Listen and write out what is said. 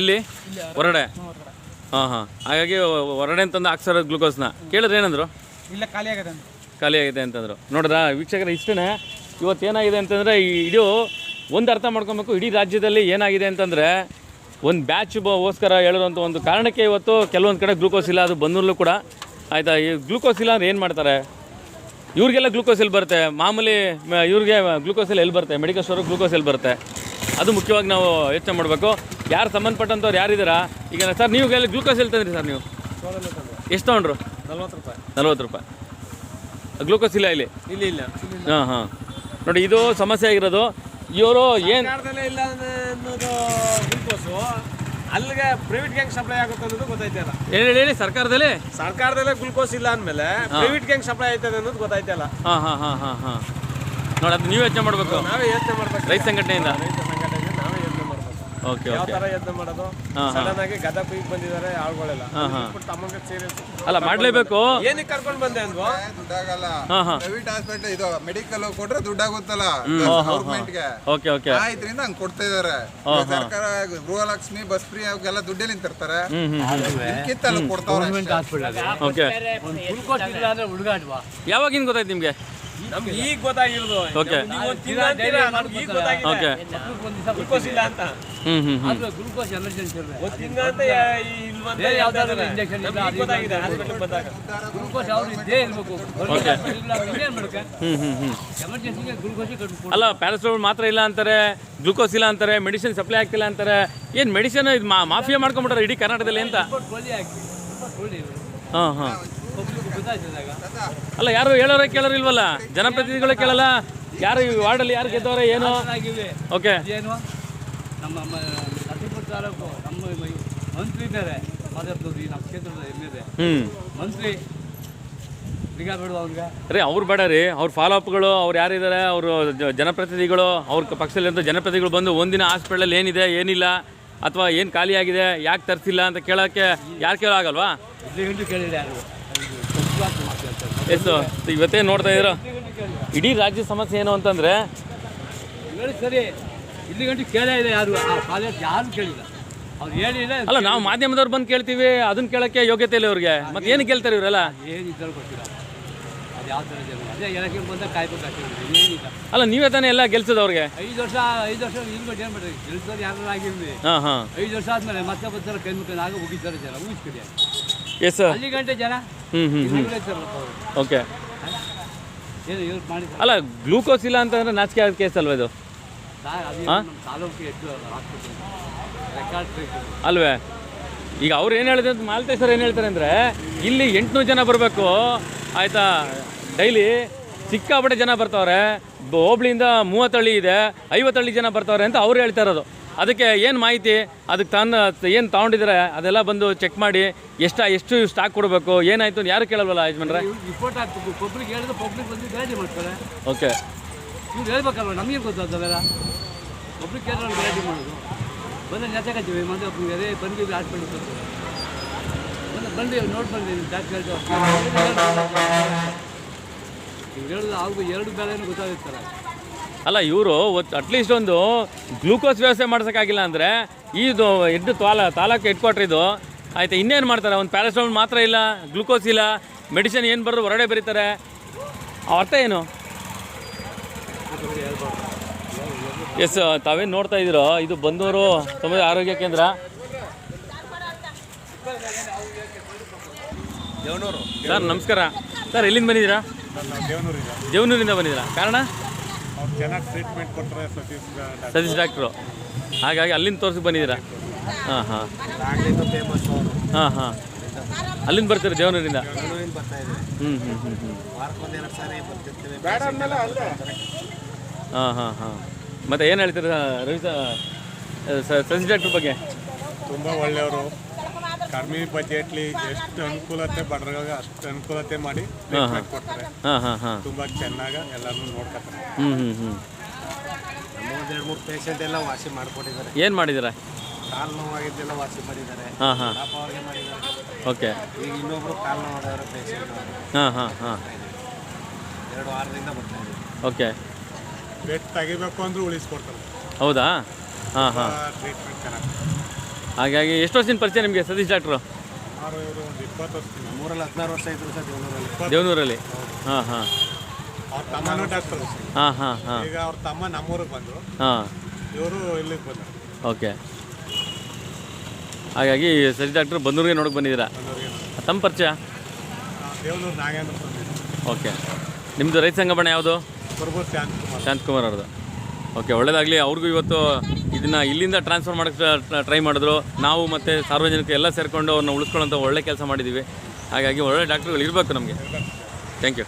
ಎಲ್ಲಿ? ಹೊರಡೆ ಹಾಂ ಹಾಂ. ಹಾಗಾಗಿ ಹೊರಡೆ ಅಂತಂದು ಹಾಕ್ಸಾರ ಗ್ಲೂಕೋಸ್ನ ಕೇಳಿದ್ರೆ ಏನಂದ್ರು? ಇಲ್ಲ ಖಾಲಿ ಆಗಿದೆ ಖಾಲಿ ಆಗಿದೆ ಅಂತಂದ್ರು. ನೋಡಿದ್ರ? ವೀಕ್ಷಕರ ಇಷ್ಟೇ ಇವತ್ತೇನಾಗಿದೆ ಅಂತಂದರೆ ಈ ಇಡೀ ಒಂದು ಅರ್ಥ ಮಾಡ್ಕೊಬೇಕು. ಇಡೀ ರಾಜ್ಯದಲ್ಲಿ ಏನಾಗಿದೆ ಅಂತಂದರೆ ಒಂದು ಬ್ಯಾಚ್ ಗೋಸ್ಕರ ಹೇಳಿರೋಂಥ ಒಂದು ಕಾರಣಕ್ಕೆ ಇವತ್ತು ಕೆಲವೊಂದು ಕಡೆ ಗ್ಲೂಕೋಸ್ ಇಲ್ಲ ಅದು ಬಂದರಲ್ಲೂ ಕೂಡ. ಆಯಿತಾ? ಈ ಗ್ಲೂಕೋಸ್ ಇಲ್ಲ ಅಂದ್ರೆ ಏನು ಮಾಡ್ತಾರೆ? ಇವ್ರಿಗೆಲ್ಲ ಗ್ಲೂಕೋಸ್ ಎಲ್ಲಿ ಬರುತ್ತೆ? ಮಾಮೂಲಿ ಇವ್ರಿಗೆ ಗ್ಲೂಕೋಸ್ ಎಲ್ಲ ಎಲ್ಲಿ ಬರುತ್ತೆ? ಮೆಡಿಕಲ್ ಸ್ಟೋರ್ ಗ್ಲೂಕೋಸ್ ಎಲ್ಲಿ ಬರುತ್ತೆ? ಅದು ಮುಖ್ಯವಾಗಿ ನಾವು ಯೋಚನೆ ಮಾಡಬೇಕು. ಯಾರು ಸಂಬಂಧಪಟ್ಟಂಥವ್ರು ಯಾರಿದ್ದೀರಾ ಈಗ ಸರ್ ನೀವು ಎಲ್ಲಿ ಗ್ಲೂಕೋಸ್ ಹೇಳ್ತಂದ್ರಿ ತಂದ್ರಿ ಸರ್ ನೀವು? ಎಷ್ಟು ತೊಗೊಂಡ್ರು? ನಲ್ವತ್ತು ರೂಪಾಯಿ. ನಲ್ವತ್ತು ರೂಪಾಯಿ. ಗ್ಲೂಕೋಸ್ ಇಲ್ಲ ಇಲ್ಲಿ? ಇಲ್ಲ ಇಲ್ಲ. ಹಾಂ ಹಾಂ. ನೋಡಿ ಇದು ಸಮಸ್ಯೆ ಆಗಿರೋದು. ಇವರು ಏನು ಇಲ್ಲ ಅನ್ನೋದು ಗ್ಲೂಕೋಸು. ಅಲ್ಲಿಗೆ ಪ್ರೈವೇಟ್ ಗ್ಯಾಂಗ್ ಸಪ್ಲೈ ಆಗುತ್ತೆ ಅನ್ನೋದು ಗೊತ್ತಾಯ್ತಲ್ಲ ಹೇಳಿ ಹೇಳಿ ಸರ್ಕಾರದಲ್ಲಿ? ಸರ್ಕಾರದಲ್ಲೇ ಗ್ಲೂಕೋಸ್ ಇಲ್ಲ ಅಂದಮೇಲೆ ಪ್ರೈವೇಟ್ ಗ್ಯಾಂಗ್ ಸಪ್ಲೈ ಆಯ್ತದೆ ಅನ್ನೋದು ಗೊತ್ತಾಯ್ತಲ್ಲ ಹಾಂ ಹಾಂ ಹಾಂ ಹಾಂ ಹಾಂ. ನೋಡಿ ಅದು ನೀವು ಯೋಚನೆ ಮಾಡಬೇಕು. ನಾವೇ ಯೋಚನೆ ಮಾಡಬೇಕು. ರೈತ ಸಂಘಟನೆಯಿಂದ ರೈತ ಸಂಘಟನೆ ನಾವೇ ಯೋಚನೆ ಮಾಡ್ಬೇಕು ಓಕೆ ಯಾವ ಓಕೆ. ತರ ಯೋಚನೆ ಮಾಡೋದು? ಹಾಂ, ಸಡನ್ ಆಗಿ ಗದಗ ಕುಯ್ಕ್ ಬಂದಿದ್ದಾರೆ ಆಳ್ಗಳೆಲ್ಲ. ಹಾಂ ಹಾಂ. ತಮ್ಮಂಗೆ ಸೀರಿಯಸ್ ಅಲ್ಲ ಮಾಡಲೇಬೇಕು. ಏನಕ್ಕೆ ಕರ್ಕೊಂಡು ಬಂದೆ ಅಂದ್ವು? ದುಡ್ಡಾಗಲ್ಲ. ಪ್ರೈವೇಟ್ ಹಾಸ್ಪಿಟಲ್ ಇದು ಮೆಡಿಕಲ್ ಕೊಟ್ರೆ ದುಡ್ಡಾಗುತ್ತಲ್ಲ. ಗೌರ್ಮೆಂಟ್ಗೆ ಓಕೆ ಓಕೆ. ಆ ಇದ್ರಿಂದ ಹಂಗ್ ಕೊಡ್ತಾ ಇದಾರೆ. ಸರ್ಕಾರ ಗೃಹಲಕ್ಷ್ಮಿ ಬಸ್ ಫ್ರೀ ಅವಕ್ಕೆಲ್ಲ ದುಡ್ಡೆ ತರ್ತಾರೆ ಹ್ಞೂ ಹ್ಞೂ ಇದಕ್ಕಿಂತಲ್ಲ ಕೊಡ್ತಾವ್ರೆ ಓಕೆ. ಗ್ಲುಕೋಸ್ ಇಲ್ಲ ಅಂದ್ರೆ ಹುಡುಗಾಡ್ವಾ? ಯಾವಾಗಿಂದ ಗೊತ್ತಾಯ್ತು ನಿಮಗೆ? ನಮ್ಗೆ ಈಗ ಗೊತ್ತಾಗಿರೋದು. ಓಕೆ ಓಕೆ ಗ್ಲೂಕೋಸ್ ಇಲ್ಲ ಅಂತ. ಗ್ಲುಕೋಸ್ ಎಮರ್ಜೆನ್ಸಿ ಅಂತ ಗೊತ್ತಾಗಿದೆ. ಹಾಸ್ಪಿಟಲ್ ಬಂದಾಗ. ಗ್ಲುಕೋಸ್ ಇದ್ದೇ ಇರಬೇಕು. ಎಮರ್ಜೆನ್ಸಿಗೆ ಗ್ಲುಕೋಸ್ ಕಟ್ಬಿಟ್ಟು ಅಲ್ಲ ಪ್ಯಾರಾಸಿಟಮಲ್ ಮಾತ್ರ ಇಲ್ಲ ಅಂತಾರೆ ಗ್ಲುಕೋಸ್ ಇಲ್ಲ ಅಂತಾರೆ ಮೆಡಿಸಿನ್ ಸಪ್ಲೈ ಆಗ್ತಿಲ್ಲ ಅಂತಾರೆ. ಏನು ಮೆಡಿಸಿನ್ ಇದು ಮಾ ಮಾಫಿಯಾ ಮಾಡ್ಕೊಂಬಿಟ್ರೆ ಇಡೀ ಕರ್ನಾಟಕದಲ್ಲಿ ಅಂತ? ಹಾ ಹಾ. ಅಲ್ಲ ಯಾರು ಹೇಳೋರೇ ಕೇಳೋರು ಇಲ್ವಲ್ಲ? ಜನಪ್ರತಿನಿಧಿಗಳೇ ಕೇಳಲ್ಲ? ಯಾರು ಈ ವಾರ್ಡಲ್ಲಿ ಯಾರು ಗೆದ್ದವರೇ ಏನು? ಓಕೆ. ಏನು ನಮ್ಮ ನರಸೀಪುರ ತಾಲೂಕು ನಮ್ಮ ಮಂತ್ರಿ ಮಾತಾಡ್ತದ್ರಿ ನಮ್ಮ ಕ್ಷೇತ್ರದ ಮಂತ್ರಿ ರೀ ಅವ್ರು ಬೇಡ ರೀ. ಅವ್ರ ಫಾಲೋ ಅಪ್ಗಳು ಅವ್ರು ಯಾರಿದ್ದಾರೆ ಅವರು ಜನಪ್ರತಿನಿಧಿಗಳು ಅವ್ರ ಪಕ್ಷದಲ್ಲಿರೋ ಜನಪ್ರತಿನಿಧಿಗಳು ಬಂದು ಒಂದಿನ ಹಾಸ್ಪಿಟಲಲ್ಲಿ ಏನಿದೆ ಏನಿಲ್ಲ ಅಥವಾ ಏನು ಖಾಲಿಯಾಗಿದೆ ಆಗಿದೆ ಯಾಕೆ ತರಿಸಿಲ್ಲ ಅಂತ ಕೇಳೋಕ್ಕೆ ಯಾರು ಕೇಳೋ ಆಗಲ್ವಾ ಕೇಳಿಲ್ಲ ಯಾರು. ಎಷ್ಟು ಇವತ್ತೇ ನೋಡ್ತಾ ಇದ್ದೀರಾ? ಇಡೀ ರಾಜ್ಯ ಸಮಸ್ಯೆ ಏನು ಅಂತಂದರೆ ಹೇಳಿ ಸರಿ ಇಲ್ಲಿ ಗಂಟೆ ಕೇಳೇ ಇಲ್ಲ ಯಾರು ಕಾಲೇಜ್ ಯಾರು ಕೇಳಿಲ್ಲ. ಅವ್ರು ಹೇಳಿಲ್ಲ ಅಲ್ಲ ನಾವು ಮಾಧ್ಯಮದವ್ರು ಬಂದು ಕೇಳ್ತೀವಿ ಅದನ್ನ ಕೇಳೋಕ್ಕೆ ಯೋಗ್ಯತೆ ಇಲ್ಲ ಅವ್ರಿಗೆ ಮತ್ತೆ ಏನು ಕೇಳ್ತಾರೆ ಇವರೆಲ್ಲ? ಏನು ಗೊತ್ತಿಲ್ಲ. ಅದು ಯಾವ ಥರ ಜನ? ಅದೇ ಎಲೆಕ್ಷನ್ ಬಂದಾಗ ಕಾಯ್ಬೇಕಾಗ್ತದೆ ಏನಿಲ್ಲ. ಅಲ್ಲ ನೀವೇ ತಾನೇ ಎಲ್ಲ ಗೆಲ್ಸದ ಅವ್ರಿಗೆ? ಐದು ವರ್ಷ ಐದು ವರ್ಷ ಬಿಟ್ಟು ಏನು ಬಿಡ್ರಿ ಗೆಲ್ಸೋದು ಯಾರು ಆಗಿರ್ಲಿ. ಹಾಂ ಹಾಂ. ಐದು ವರ್ಷ ಆದ್ಮೇಲೆ ಮತ್ತೆ ಬರ್ತಾರೆ ಕೈ ಮುಖ ಆಗ ಹೋಗಿದ್ದಾರೆ ಜನ ಊಹಿಸ್ಕೊಳ್ಳಿ ಎಸ್ ಅಲ್ಲಿ ಗಂಟೆ ಜನ? ಹ್ಞೂ ಹ್ಞೂ. ಓಕೆ ಅಲ್ಲ, ಗ್ಲೂಕೋಸ್ ಇಲ್ಲ ಅಂತಂದ್ರೆ ನಾಚಿಕೆ ಆದ ಕೇಸ್ ಅಲ್ವಾ ಇದು? ಅಲ್ವೇ? ಈಗ ಅವ್ರು ಏನು ಹೇಳಿದ್ರೆ ಅಂತ ಸರ್ ಏನು ಹೇಳ್ತಾರೆ ಅಂದರೆ, ಇಲ್ಲಿ ಎಂಟುನೂರು ಜನ ಬರಬೇಕು, ಆಯಿತಾ? ಡೈಲಿ ಸಿಕ್ಕಾಪಟ್ಟೆ ಜನ ಬರ್ತಾವ್ರೆ ಹೋಬ್ಳಿಯಿಂದ ಮೂವತ್ತಳ್ಳಿ ಇದೆ, ಐವತ್ತಳ್ಳಿ ಜನ ಬರ್ತಾವ್ರೆ ಅಂತ ಅವ್ರು ಹೇಳ್ತಾ ಇರೋದು. ಅದಕ್ಕೆ ಏನು ಮಾಹಿತಿ? ಅದಕ್ಕೆ ತಂದು ಏನು ತೊಗೊಂಡಿದ್ದಾರೆ? ಅದೆಲ್ಲ ಬಂದು ಚೆಕ್ ಮಾಡಿ ಎಷ್ಟು ಎಷ್ಟು ಸ್ಟಾಕ್ ಕೊಡಬೇಕು? ಏನಾಯಿತು ಅಂತ ಯಾರು ಕೇಳಲ್ವಲ್ಲ ಯಜಮಾನ್ರೆ? ರಿಪೋರ್ಟ್ ಹಾಕ್ಬೇಕು. ಪಬ್ಲಿಕ್ ಹೇಳಿದ್ರೆ ಪಬ್ಲಿಕ್ ಬಂದು ಗಲಾಟೆ ಮಾಡ್ತಾರೆ. ಓಕೆ ನೀವು ಹೇಳ್ಬೇಕಲ್ವ? ನಮಗೆ ಗೊತ್ತಾಗ್ತದಲ್ಲ ಪಬ್ಲಿಕ್ ಹೇಳಿದ್ರೆ ಗಲಾಟೆ ಮಾಡೋದು. ಬಂದರೆ ನೆತಕತ್ತೀವಿ ಮತ್ತೆ ಅದೇ ಬಂದು ಆಟ ಬರ್ತಾರೆ ಬಂದು ಬಂದು ನೋಟ್ ಬಂದು ಹೇಳ್ತಾರೆ. ನೀವು ಹೇಳಿದ್ರೆ ಅವ್ರಿಗೂ ಎರಡು ಬೇರೆ ಗೊತ್ತಾಗುತ್ತಲ್ಲ ಅಲ್ಲ ಇವರು ಅಟ್ಲೀಸ್ಟ್ ಒಂದು ಗ್ಲೂಕೋಸ್ ವ್ಯವಸ್ಥೆ ಮಾಡ್ಸೋಕ್ಕಾಗಿಲ್ಲ ಅಂದರೆ ಇದು ಎದ್ದು ತಾಲ ತಾಲೂಕು ಹೆಡ್ ಕ್ವಾರ್ಟರ್ ಇದು. ಆಯಿತು ಇನ್ನೇನು ಮಾಡ್ತಾರೆ? ಒಂದು ಪ್ಯಾರಾಸಿಟಮಲ್ ಮಾತ್ರ ಇಲ್ಲ ಗ್ಲೂಕೋಸ್ ಇಲ್ಲ ಮೆಡಿಸಿನ್ ಏನು ಬರೋದು ಹೊರಗಡೆ ಬರೀತಾರೆ. ಅರ್ಥ ಏನು? ಎಸ್ ತಾವೇನು ನೋಡ್ತಾ ಇದ್ದೀರೋ? ಇದು ಬಂದೂರು ತುಂಬ ಆರೋಗ್ಯ ಕೇಂದ್ರ. ಸರ್ ನಮಸ್ಕಾರ. ಸರ್ ಎಲ್ಲಿಂದ ಬಂದಿದ್ದೀರಾ? ದೇವನೂರಿಂದ ಬಂದಿದ್ದೀರಾ? ಕಾರಣ? ಚೆನ್ನಾಗಿ ಟ್ರೀಟ್ಮೆಂಟ್ ಕೊಟ್ಟರೆ ಸತೀಶ್ ಡಾಕ್ಟರ್. ಸತೀಶ್ ಡಾಕ್ಟ್ರು. ಹಾಗಾಗಿ ಅಲ್ಲಿಂದ ತೋರ್ಸಿ ಬಂದಿದ್ದೀರಾ? ಹಾಂ ಹಾಂ. ಫೇಮಸ್ ಹಾಂ ಹಾಂ. ಅಲ್ಲಿಂದ ಬರ್ತೀರಾ ದೇವನೂರಿಂದ ಬರ್ತಾ ಹ್ಞೂ ಹ್ಞೂ ಹ್ಞೂ ಹ್ಞೂ ವಾರಕ್ಕೊಂದು ಎರಡು ಸಾರಿ ಬರ್ತಿರ್ತೀವಿ. ಬೇಡ ಅಂದಮೇಲೆ ಅಲ್ಲೇ. ಹಾಂ ಹಾಂ ಹಾಂ. ಮತ್ತೆ ಏನು ಹೇಳ್ತೀರಾ ರವಿ ಸ- ಸತೀಶ್ ಡಾಕ್ಟ್ರ್ ಬಗ್ಗೆ? ತುಂಬ ಒಳ್ಳೆಯವರು. ಕಡಿಮೆ ಬಜೆಟ್ಲಿ ಎಷ್ಟು ಅನುಕೂಲತೆ ಬಡ್ರಾಗ ಅಷ್ಟು ಅನುಕೂಲತೆ ಮಾಡಿ ಟ್ರೀಟ್ಮೆಂಟ್ ಕೊಡ್ತಾರೆ ಹಾಂ ಹಾಂ ಹಾಂ. ತುಂಬ ಚೆನ್ನಾಗಿ ಎಲ್ಲರನ್ನೂ ನೋಡ್ಕೊತಾರೆ. ಹ್ಞೂ ಹ್ಞೂ ಹ್ಞೂ ಎರಡು ಮೂರು ಪೇಷಂಟ್ ಎಲ್ಲ ವಾಸಿ ಮಾಡಿಕೊಟ್ಟಿದ್ದಾರೆ. ಏನು ಮಾಡಿದ್ದೀರಾ? ಕಾಲು ನೋವಾಗಿದ್ದೆಲ್ಲ ವಾಸಿ ಮಾಡಿದ್ದಾರೆ. ಹಾಂ ಹಾಂ. ಪಾಪ ಅವ್ರಿಗೆ ಮಾಡಿದ್ದಾರೆ. ಓಕೆ. ಈಗ ಇನ್ನೊಬ್ರು ಕಾಲು ನೋವಾದವರು ಪೇಷಂಟ್ ಹಾಂ ಹಾಂ ಹಾಂ. ಎರಡು ವಾರದಿಂದ ಬರ್ತಾ ಇದೆ ಓಕೆ. ಬೆಡ್ ತೆಗಿಬೇಕು ಅಂದ್ರೆ ಉಳಿಸ್ಕೊಡ್ತಾರೆ. ಹೌದಾ? ಹಾಂ ಹಾಂ. ಟ್ರೀಟ್ಮೆಂಟ್ ಚೆನ್ನಾಗಿ. ಹಾಗಾಗಿ ಎಷ್ಟು ವರ್ಷದಿಂದ ಪರಿಚಯ ನಿಮಗೆ ಸತೀಶ್ ಡಾಕ್ಟ್ರು? ಮೂರಲ್ಲಿ ಹದಿನಾರು ವರ್ಷ ಇದ್ರು ಸರ್ ದೇವನೂರಲ್ಲಿ. ದೇವನೂರಲ್ಲಿ? ಹಾಂ ಹಾಂ. ಅವ್ರ ತಮ್ಮನೂ ಡಾಕ್ಟರ್. ಹಾಂ ಹಾಂ ಹಾಂ. ಈಗ ಅವ್ರ ತಮ್ಮ ನಮ್ಮೂರಿಗೆ ಬಂದರು. ಹಾಂ. ಇವರು ಇಲ್ಲಿಗೆ ಬಂದರು. ಓಕೆ. ಹಾಗಾಗಿ ಸತೀಶ್ ಡಾಕ್ಟ್ರು ಬಂದೂರಿಗೆ ನೋಡಕ್ಕೆ ಬಂದಿದ್ದೀರಾ? ತಮ್ಮ ಪರಿಚಯ? ದೇವನೂರು ನಾಗೇಂದ್ರ ಓಕೆ. ನಿಮ್ಮದು ರೈತ ಸಂಘಟನೆ ಯಾವುದು? ಶಾಂತ್ ಕುಮಾರ್ ಶಾಂತಕುಮಾರ್ ಅವ್ರದ್ದು. ಓಕೆ ಒಳ್ಳೇದಾಗಲಿ. ಅವ್ರಿಗೂ ಇವತ್ತು ಇದನ್ನು ಇಲ್ಲಿಂದ ಟ್ರಾನ್ಸ್ಫರ್ ಮಾಡೋಕ್ಕೆ ಟ್ರೈ ಮಾಡಿದ್ರು. ನಾವು ಮತ್ತು ಸಾರ್ವಜನಿಕ ಎಲ್ಲ ಸೇರಿಕೊಂಡು ಅವ್ರನ್ನ ಉಳಿಸ್ಕೊಳ್ಳೋಂಥ ಒಳ್ಳೆ ಕೆಲಸ ಮಾಡಿದ್ದೀವಿ. ಹಾಗಾಗಿ ಒಳ್ಳೆ ಡಾಕ್ಟ್ರುಗಳು ಇರಬೇಕು ನಮಗೆ. Thank you